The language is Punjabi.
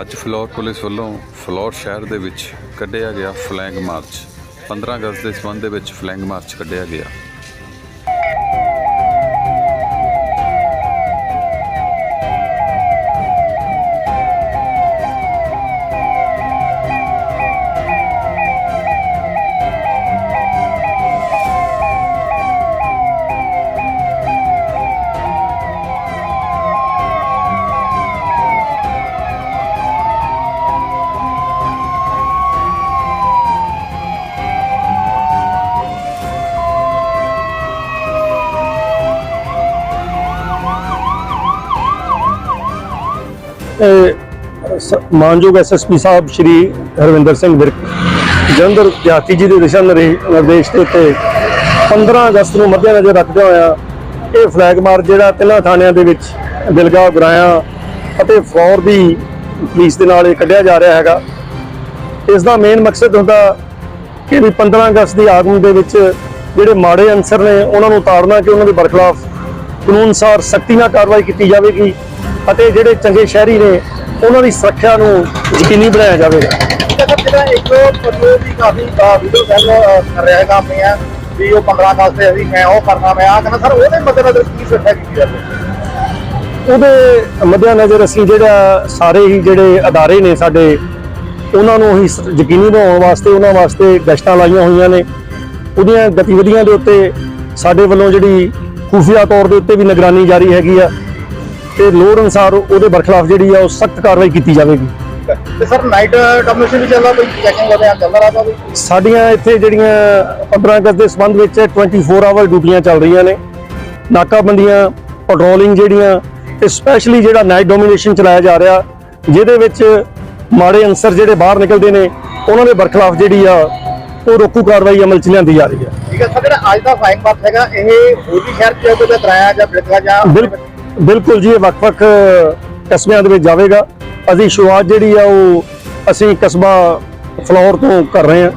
ਅੱਜ ਫਲੋਰ ਪੁਲਿਸ ਵੱਲੋਂ ਫਲੋਰ ਸ਼ਹਿਰ ਦੇ ਵਿੱਚ ਕੱਢਿਆ ਗਿਆ ਫਲੈਗ ਮਾਰਚ। 15 ਅਗਸਤ ਦੇ ਸੰਬੰਧ ਦੇ ਵਿੱਚ ਫਲੈਗ ਮਾਰਚ ਕੱਢਿਆ ਗਿਆ। ਮਾਨਯੋਗ ਐਸਐਸਪੀ ਸਾਹਿਬ ਸ਼੍ਰੀ ਹਰਵਿੰਦਰ ਸਿੰਘ ਵਿਰਕ, ਜਲੰਧਰ ਦਿਹਾਤੀ ਜੀ ਦੇ ਦਿਸ਼ਾ ਨਿਰੇ- ਨਿਰਦੇਸ਼ ਦੇ ਉੱਤੇ 15 ਅਗਸਤ ਨੂੰ ਮੱਦੇਨਜ਼ਰ ਰੱਖਦੇ ਹੋਇਆ ਇਹ ਫਲੈਗ ਮਾਰਚ ਜਿਹੜਾ ਤਿੰਨਾਂ ਥਾਣਿਆਂ ਦੇ ਵਿੱਚ ਬਿਲਗਾ ਗੁਰਾਇਆ ਅਤੇ ਫੌਰ ਦੀ ਪੁਲਿਸ ਦੇ ਨਾਲ ਇਹ ਕੱਢਿਆ ਜਾ ਰਿਹਾ ਹੈਗਾ। ਇਸ ਦਾ ਮੇਨ ਮਕਸਦ ਹੁੰਦਾ ਕਿ ਵੀ 15 ਅਗਸਤ ਦੀ ਆਗਮਨ ਦੇ ਵਿੱਚ ਜਿਹੜੇ ਮਾੜੇ ਅਨਸਰ ਨੇ, ਉਹਨਾਂ ਨੂੰ ਉਤਾਰਨਾ ਕਿ ਉਹਨਾਂ ਦੇ ਬਰਖਲਾਫ ਕਾਨੂੰਨ ਅਨੁਸਾਰ ਸਖਤੀ ਨਾਲ ਕਾਰਵਾਈ ਕੀਤੀ ਜਾਵੇਗੀ। ਅਤੇ ਜਿਹੜੇ ਚੰਗੇ ਸ਼ਹਿਰੀ ਨੇ ਉਹਨਾਂ ਦੀ ਸੁਰੱਖਿਆ ਨੂੰ ਯਕੀਨੀ ਬਣਾਇਆ ਜਾਵੇਗਾ ਜਿਹੜਾ ਇੱਕ ਪਰਲੋ ਦੀ ਕਾਫੀ ਵੀਡੀਓ ਸੈਲ ਕਰ ਰਿਹਾ ਹੈਗਾ ਆਪਣੀਆਂ ਵੀ ਉਹ 15 ਅਗਸਤ ਤੇ ਅਸੀਂ ਮੈਂ ਉਹ ਕਰਨਾ ਮੈਂ ਆ ਕਹਿੰਦਾ ਸਰ ਉਹਦੇ ਮੱਦੇਨਜ਼ਰ ਕੀ ਸੁਰੱਖਿਆ ਕੀਤੀ ਹੈ ਉਹਦੇ ਮੱਦੇਨਜ਼ਰ ਅਸੀਂ ਜਿਹੜਾ ਸਾਰੇ ਹੀ ਜਿਹੜੇ ਅਦਾਰੇ ਨੇ ਸਾਡੇ ਉਹਨਾਂ ਨੂੰ ਹੀ ਸ- ਯਕੀਨੀ ਬਣਾਉਣ ਵਾਸਤੇ ਉਹਨਾਂ ਵਾਸਤੇ ਗਸ਼ਤਾਂ ਲਾਈਆਂ ਹੋਈਆਂ ਨੇ। ਉਹਦੀਆਂ ਗਤੀਵਿਧੀਆਂ ਦੇ ਉੱਤੇ ਸਾਡੇ ਵੱਲੋਂ ਜਿਹੜੀ ਖੂਫੀਆ ਤੌਰ ਦੇ ਉੱਤੇ ਵੀ ਨਿਗਰਾਨੀ ਜਾਰੀ ਹੈਗੀ ਆ। ਤੇ ਲੋੜ ਅਨੁਸਾਰ ਉਹਦੇ ਬਰਖਲਾਫ ਜਿਹੜੀ ਆ ਉਹ ਸਖਤ ਕਾਰਵਾਈ ਕੀਤੀ ਜਾਵੇਗੀ। ਤੇ ਸਰ ਨਾਈਟ ਡੋਮਿਨੇਸ਼ਨ ਵੀ ਚੱਲਦਾ ਕੋਈ ਚੈਕਿੰਗ ਵਗੈਰਾ ਚੱਲਦਾ ਰਹਦਾ ਕੋਈ ਸਾਡੀਆਂ ਇੱਥੇ ਜਿਹੜੀਆਂ 15 ਅਗਸਤ ਦੇ ਸੰਬੰਧ ਵਿੱਚ 24 ਆਵਰ ਡਿਊਟੀਆਂ ਚੱਲ ਰਹੀਆਂ ਨੇ। ਨਾਕਾਬੰਦੀਆਂ ਪੈਟਰੋਲਿੰਗ ਜਿਹੜੀਆਂ ਤੇ ਸਪੈਸ਼ਲੀ ਜਿਹੜਾ ਨਾਈਟ ਡੋਮੀਨੇਸ਼ਨ ਚਲਾਇਆ ਜਾ ਰਿਹਾ ਜਿਹਦੇ ਵਿੱਚ ਮਾੜੇ ਅਨਸਰ ਜਿਹੜੇ ਬਾਹਰ ਨਿਕਲਦੇ ਨੇ ਉਹਨਾਂ ਦੇ ਬਰਖਲਾਫ ਜਿਹੜੀ ਆ ਉਹ ਰੋਕੂ ਕਾਰਵਾਈ ਅਮਲ ਚ ਲਿਆਂਦੀ ਜਾ ਰਹੀ ਹੈ। ਠੀਕ ਹੈ ਸਰ ਜਿਹੜਾ ਅੱਜ ਦਾ ਫਾਈਨ ਮਾਰਚ ਹੈਗਾ ਇਹ ਹੋਲੀ ਸ਼ਹਿਰ ਚ ਕੋਈ ਕਰਾਇਆ ਜਾਂ ਬਿਲਕਾ ਜਾਂ ਬਿਲਕੁਲ ਜੀ, ਇਹ ਵੱਖ-ਵੱਖ ਕਸਬਿਆਂ ਦੇ ਵਿੱਚ ਜਾਵੇਗਾ। ਅਸੀਂ ਸ਼ੁਰੂਆਤ ਜਿਹੜੀ ਆ, ਉਹ ਅਸੀਂ ਕਸਬਾ ਫਲੋਰ ਤੋਂ ਕਰ ਰਹੇ ਹਾਂ।